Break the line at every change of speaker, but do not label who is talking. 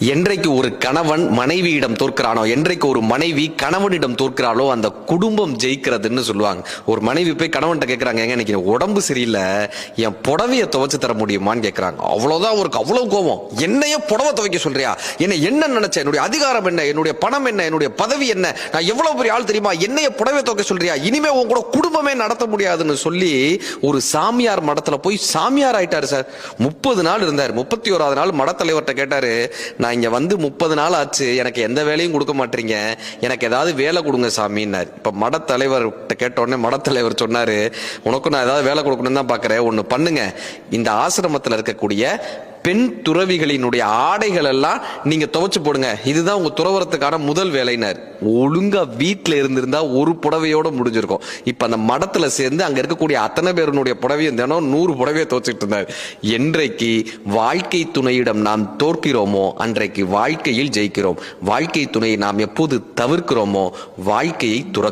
என்றைக்கு ஒரு கணவன் மனைவியிடம் தோற்கிறானோ என்றைக்கு ஒரு மனைவி கணவனிடம் தோற்கிறாளோ அந்த குடும்பம் ஜெயிக்கிறதுன்னு சொல்லுவாங்க. ஒரு மனைவி போய் கணவன்கிட்ட கேட்குறாங்க ஏங்க இன்னைக்கு உடம்பு சரியில்லை என் புடவையை துவைச்சு தர முடியுமான்னு கேட்குறாங்க அவ்வளோதான் அவருக்கு அவ்வளோ கோபம். என்னைய புடவை துவைக்க சொல்றியா? என்ன என்ன நினைச்ச என்னுடைய அதிகாரம் என்ன என்னுடைய பணம் என்ன என்னுடைய பதவி என்ன நான் எவ்வளவு பெரிய ஆள் தெரியுமா? என்னைய புடவை துவைக்க சொல்றியா? இனிமே உன் கூட குடும்பமே நடத்த முடியாதுன்னு சொல்லி ஒரு சாமியார் மடத்துல போய் சாமியார் ஆயிட்டாரு சார். முப்பது நாள் இருந்தார். முப்பத்தி ஓராவது நாள் மடத்தலைவர்கிட்ட கேட்டாரு நான் இங்கே வந்து முப்பது நாள் ஆச்சு எனக்கு எந்த வேலையும் கொடுக்க மாட்டீங்க. எனக்கு ஏதாவது வேலை கொடுங்க சாமின்னார். இப்போ மடத்தலைவர்கிட்ட கேட்டோடனே மடத்தலைவர் சொன்னார் உனக்கு நான் ஏதாவது வேலை கொடுக்கணும்னு தான் பார்க்குறேன் ஒன்று பண்ணுங்க. இந்த ஆசிரமத்தில் இருக்கக்கூடிய பெண் துறவிகளினுடைய ஆடைகள் எல்லாம் நீங்க துவைச்சு போடுங்க. இதுதான் உங்க துறவரத்துக்கான முதல் வேலையினர் ஒழுங்கா வீட்டில் இருந்திருந்தா ஒரு புடவையோட முடிஞ்சிருக்கும். இப்ப அந்த மடத்துல சேர்ந்து அங்க இருக்கக்கூடிய அத்தனை பேருனுடைய புடவையும் தினம் நூறு புடவையை துவைச்சிட்டு இருந்தார். என்றைக்கு வாழ்க்கை துணையிடம் நாம் தோற்கிறோமோ அன்றைக்கு வாழ்க்கையில் ஜெயிக்கிறோம். வாழ்க்கை துணையை நாம் எப்போது தவிர்க்கிறோமோ வாழ்க்கையை துறக்கிறோம்.